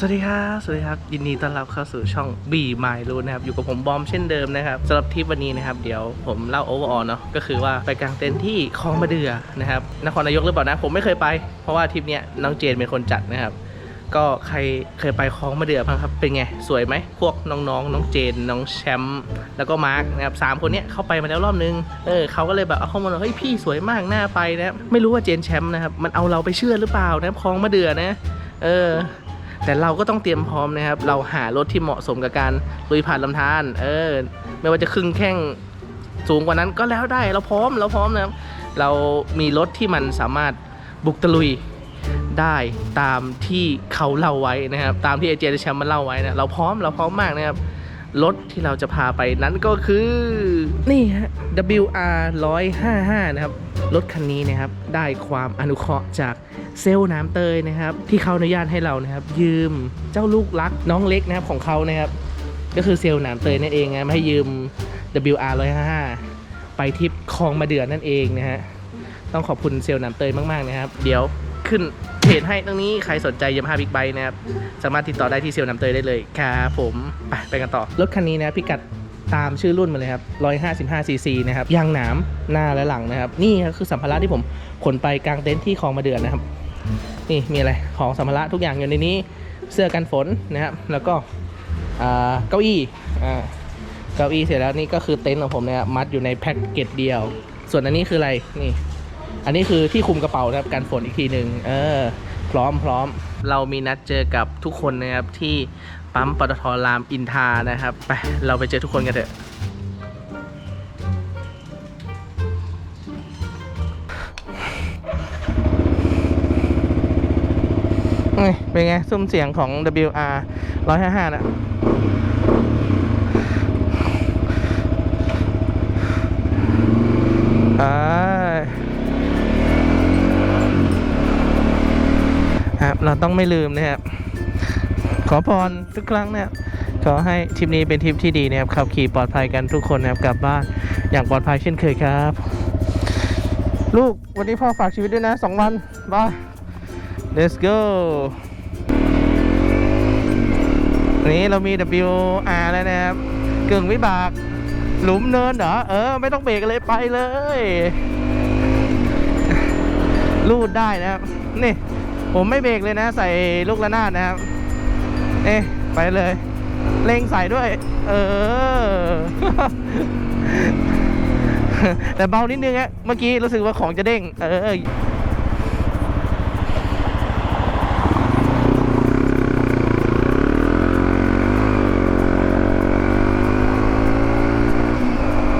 สวัสดีครับสวัสดีครับยินดีต้อนรับเข้าสู่ช่องบีมายรูนะครับอยู่กับผมบอมเช่นเดิมนะครับสำหรับทริปวันนี้นะครับ เดี๋ยวผมเล่าโอเวอร์ออเนาะก็คือว่าไปกางเต็นท์ที่คลองมะเดื่อนะครับนครนายกหรือเปล่านะผมไม่เคยไป เพราะว่าทริปเนี้ยน้องเจนเป็นคนจัดนะครับ ก็ใครเคยไปคลองมะเดื่อบ้างครับเป็นไงสวยไหมพวกน้องๆน้องเจนน้องแชมป์แล้วก็มาร์กนะครับสามคนเนี้ยเข้าไปมาแล้วรอบนึงเออเขาก็เลยแบบเอาข้อมูลว่าเฮ้ยพี่สวยมากน่าไปนะไม่รู้ว่าเจนแชมป์นะครับมันเอาเราไปเชื่อหรือเปล่านะคลองมะเดื่อนะ เออ แต่เราก็ต้องเตรียมพร้อมนะครับ เราหารถที่เหมาะสมกับการลุยผ่านลำธารเออ ไม่ว่าจะครึ่งแข้งสูงกว่านั้นก็แล้วได้เราพร้อมเราพร้อมนะครับเรามีรถที่มันสามารถบุกตะลุยได้ตามที่เขาเล่าไว้นะครับ ตามที่เอเจนแชมป์มันเล่าไว้นะเราพร้อมเราพร้อมมากนะครับรถที่เราจะพาไปนั้นก็คือ นี่ฮะ WR 155 นะครับ รถคันนี้นะครับ ได้ความอนุเคราะห์จาก เซลล์น้ำเตยนะครับ ที่เขาอนุญาตให้เรานะครับ ยืมเจ้าลูกรักน้องเล็กนะครับของเขานะครับ ก็คือเซลล์น้ำเตยนั่นเองนะมาให้ยืม WR 155ไปทิปคลองมาเดือนนั่นเองนะฮะต้องขอบคุณเซลล์น้ำเตยมากๆนะครับ เดี๋ยวขึ้นเพจให้ตรงนี้ใครสนใจยามาฮ่าบิ๊กไบค์นะครับ สามารถติดต่อได้ที่เซลล์น้ำเตยได้เลยครับผมไปไปกันต่อ รถคันนี้นะพิกัดตามชื่อรุ่นมาเลยครับ 155 cc นะครับ ยางหนามหน้าและหลังนะครับ นี่ก็คือสัมภาระที่ผมขนไปกลางเต็นท์ที่คลองมาเดือนนะครับ นี่มีอะไรของสัมภาระทุกอย่างอยู่ในนี้ เสื้อกันฝนนะครับ แล้วก็เก้าอี้เก้าอี้เสร็จแล้วนี่ก็คือเต็นท์ของผมนะครับมัดอยู่ในแพ็คเกจเดียว ส่วนอันนี้คืออะไรนี่ อันนี้คือที่คุมกระเป๋านะครับกันฝนอีกทีหนึ่งเออพร้อมพร้อมเรามีนัดเจอกับทุกคนนะครับที่ปั๊มปตทรามอินทานะครับไปเราไปเจอทุกคนกันเถอะ เป็นไง ซุ้มเสียงของ WR 155นะอ่าครับ เราต้องไม่ลืมนะครับ ขอพรทุกครั้งนะครับขอให้ทริปนี้เป็นทริปที่ดีนะครับขับขี่ปลอดภัยกันทุกคนนะครับกลับบ้านอย่างปลอดภัยเช่นเคยครับ ลูกวันนี้พ่อฝากชีวิตด้วยนะสองวันบาย let's go นี้เรามี WR แล้วนะครับกึ่งวิบาก หลุมเนินเหรอ เออ ไม่ต้องเบรกเลยไปเลย ลูดได้นะครับ นี่ ผมไม่เบรกเลยนะ ใส่ลูกระนาดนะครับ เอ๊ะไปเลย เร่งใส่ด้วย เออ แต่เบานิดนึงอะเมื่อกี้รู้สึกว่าของจะเด้ง เออ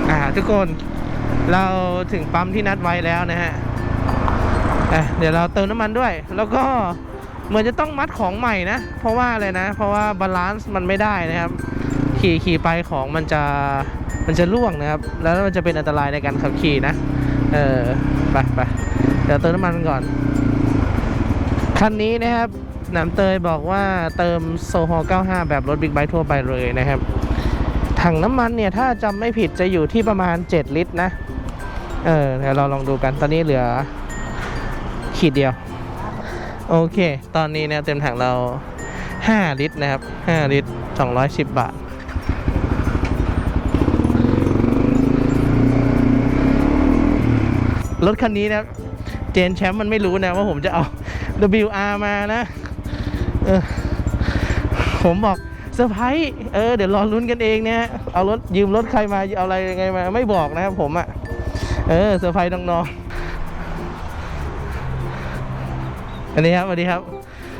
อ่าทุก คน เราถึงปั๊มที่นัดไว้แล้วนะฮะเดี๋ยวเราเติมน้ำมันด้วย แล้วก็เหมือนจะต้องมัดของใหม่นะ เพราะว่าอะไรนะ เพราะว่าบาลานซ์มันไม่ได้นะครับ ขี่ขี่ไปของมันจะมันจะล่วงนะครับ แล้วมันจะเป็นอันตรายในการขับขี่นะ เออไปไปเดี๋ยวเติมน้ำมันก่อน คันนี้นะครับหนำเตยบอกว่าเติมโซฮอล95 แบบรถบิ๊กไบค์ทั่วไปเลยนะครับ ถังน้ำมันเนี่ยถ้าจำไม่ผิดจะอยู่ที่ประมาณ 7 ลิตรนะ เออเดี๋ยวเราลองดูกันตอนนี้เหลือ ขีดเดียว โอเค ตอนนี้เนี่ยเต็มถังเรา 5 ลิตรนะครับ 5 ลิตร 210 บาทรถคันนี้นะเจนแชมป์มันไม่รู้นะว่าผมจะเอา WR มานะ เออ ผมบอก ซอร์ไพรส์เออเดี๋ยวรอลุ้นกันเองเนี่ยเอารถยืมรถใครมาเอาอะไรยังไงมาไม่บอกนะครับผมอะ่ะเออเซอร์ไพรส์น้องๆอันนี้ครับสวัสดีครับ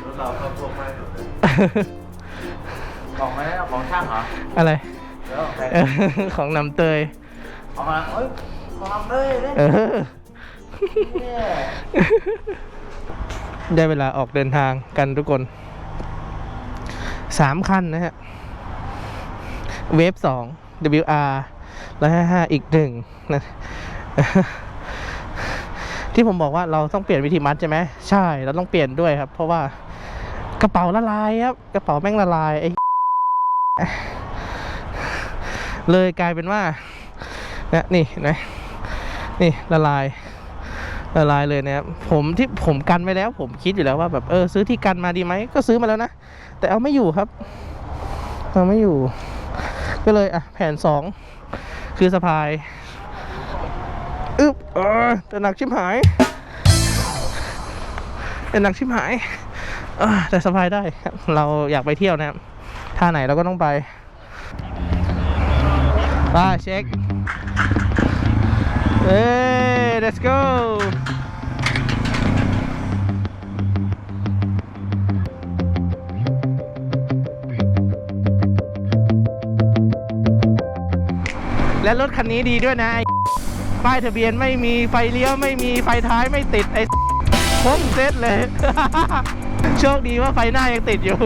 รถเราก็พวกไม่สุดเลยของไหมของช่างเหรออะไรเดี๋ยวแต่เออของนำเตยเอามาเอ้ยของเราเลยเนี่ยเออได้เวลาออกเดินทางกันทุกคน สามคันนะฮะ เวฟสอง WR ร้อยห้าห้าอีกหนึ่งนะที่ผมบอกว่าเราต้องเปลี่ยนวิธีมัดใช่ไหมใช่เราต้องเปลี่ยนด้วยครับ เพราะว่ากระเป๋าละลายครับ กระเป๋าแม่งละลายไอ้เลยกลายเป็นว่านี่นี่นะนี่ละลาย ละลายเลยนะครับผมที่ผมกันไว้แล้ว ผมคิดอยู่แล้วว่าแบบเออซื้อที่กันมาดีไหมก็ซื้อมาแล้วนะ แต่เอาไม่อยู่ครับ เอาไม่อยู่ ก็เลยอะแผนสองคือสะพายอึ๊บเออแต่หนักชิบหายแต่หนักชิบหายอแต่สะพายได้ครับเราอยากไปเที่ยวนะครับท่าไหนเราก็ต้องไปไปเช็คเอ้ let's go และรถคันนี้ดีด้วยนะ ป้ายทะเบียนไม่มีไฟเลี้ยวไม่มีไฟท้ายไม่ติดไอ้ครบเซตเลย โชคดีว่าไฟหน้ายังติดอยู่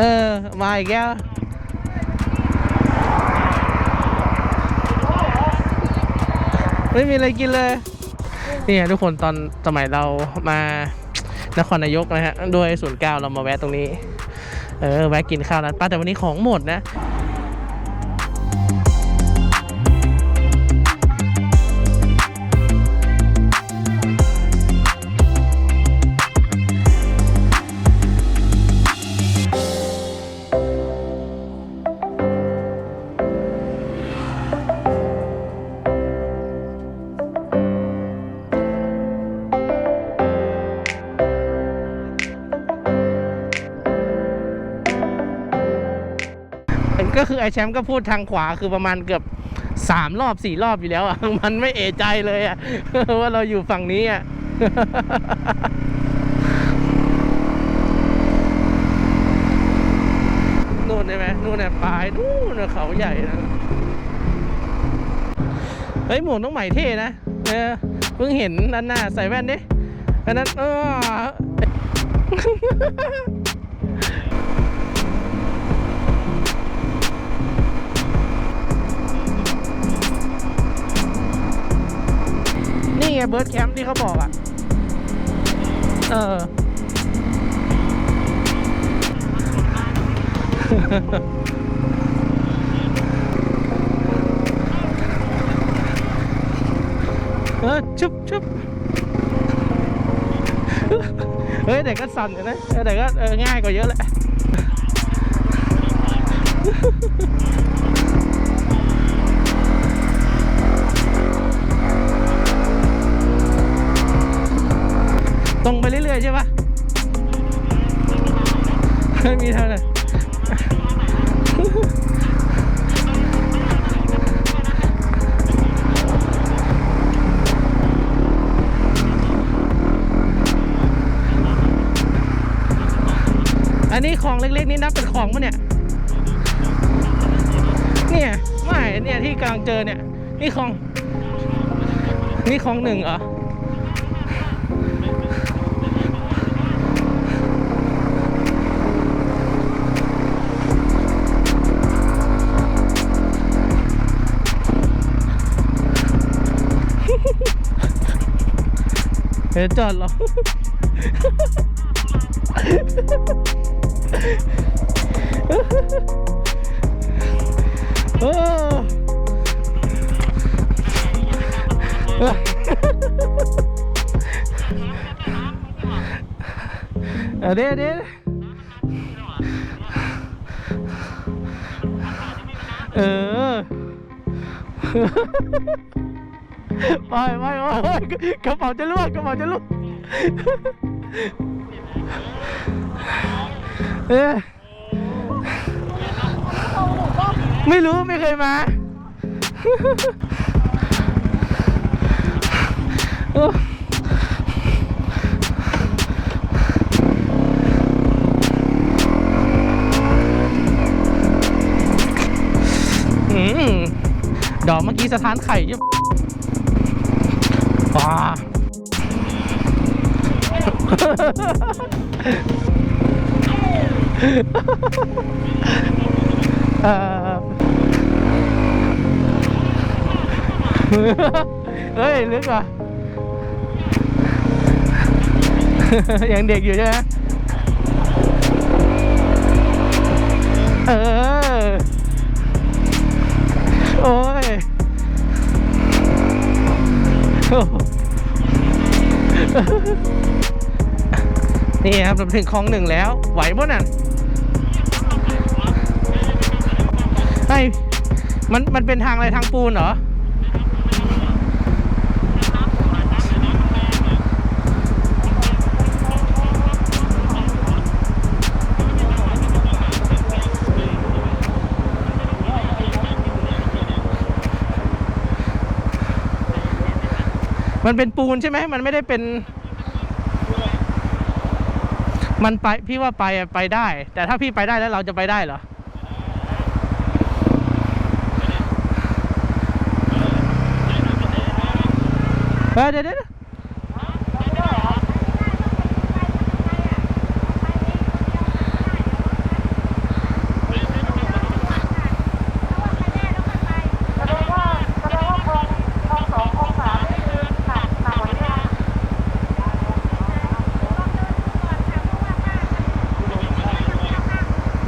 ออ มาอีกแล้วไม่มีอะไรกินเลยนี่ทุกคนตอนสมัยเรามานครนายกนะฮะด้วยศูนย์เก้าเรามาแวะตรงนี้ เออ แวะกินข้าวร้านป้าแต่วันนี้ของหมดนะ ไอแชมป์ก็พูดทางขวาคือประมาณเกือบสามรอบสี่รอบอยู่แล้วอะมันไม่เอะใจเลยอะว่าเราอยู่ฝั่งนี้อะนู่นใช่ไหมนู่นน่ะปลายนู่นน่ะเขาใหญ่นะเฮ้ยหมวกน้องใหม่เท่นะเออเพิ่งเห็นด้านหน้าใส่แว่นดิอันนั้นเออ ไงเบิร์ดแคมป์ที่เขาบอกอะ เออ เออชุบชุบเฮ้ยแต่ก็สั่นอยู่นะแต่ก็เออง่ายกว่าเยอะแหละ นนี้ของเล็กๆ นี่นับเป็นของปะเนี่ย เนี่ยไม่เนี่ยที่กำลังเจอเนี่ย นี่ของ นี่ของหนึ่งเหรอเฮ้ยจอดเหรอ โอ้เอ้ยเอาเดี๋ยวเดี๋ยวเออไปไปไปกระเป๋าจะล่วงกระเป๋าจะล่วง เออไม่รู้ไม่เคยมาอ้อืมดอกเมื่อกี้สถานไข่ใช่ปะว้า เฮ้ยลึกอะยังเด็กอยู่ใช่ไหมเออ โอ้ยนี่ครับเราถึงคลองหนึ่งแล้ว ไหวป่ะน่ะ ไอ้ยมันมันเป็นทางอะไรทางปูนเหรอมันเป็นปูนใช่ไหม มันไม่ได้เป็น มันไป พี่ว่าไปไปได้ แต่ถ้าพี่ไปได้แล้วเราจะไปได้เหรอ เออเดี๋ยวเดี๋ยวเดี๋ยว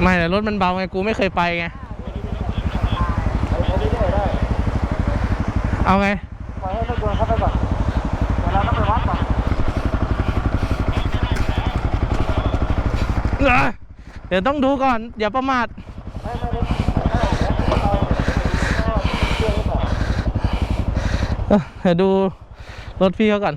ไม่แต่รถมันเบาไงกูไม่เคยไปไง เอาไงปล่อยให้รถยนต์เข้าไปก่อนเดี๋ยวเราต้องไปวัดก่อน เดี๋ยวต้องดูก่อน อย่าประมาทเดี๋ยวดูรถพี่เขาก่อน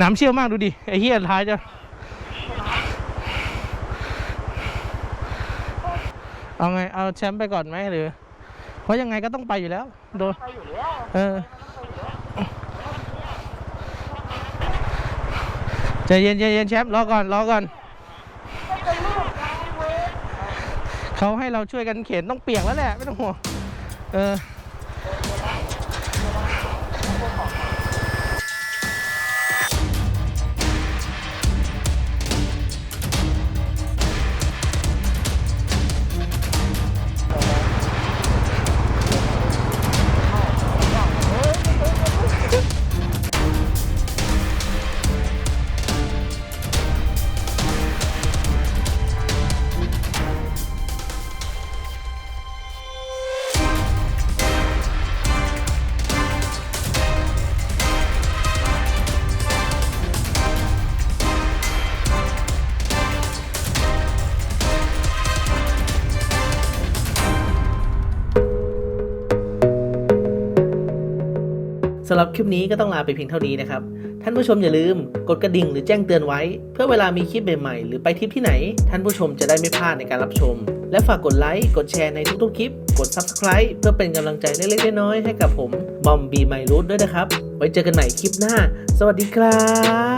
น้ำเชี่ยวมากดูดิ ไอ้เหี้ยท้ายจะเอาไง เอาแชมป์ไปก่อนไหมหรือ ราะยังไงก็ต้องไปอยู่แล้ว โดยเออใจเย็นใจเย็นแชมป์รอก่อนรอก่อนเขาให้เราช่วยกันเข็นต้องเปียกแล้วแหละไม่ต้องห่วงเออ สำหรับคลิปนี้ก็ต้องลาไปเพียงเท่านี้นะครับ ท่านผู้ชมอย่าลืมกดกระดิ่งหรือแจ้งเตือนไว้ เพื่อเวลามีคลิปใหม่ๆ หรือไปทริปที่ไหน ท่านผู้ชมจะได้ไม่พลาดในการรับชม และฝากกดไลค์กดแชร์ในทุกๆคลิป กด Subscribe เพื่อเป็นกำลังใจเล็กๆน้อยๆให้กับผมบอมบีไมรูดด้วยนะครับ ไว้เจอกันใหม่คลิปหน้า สวัสดีครับ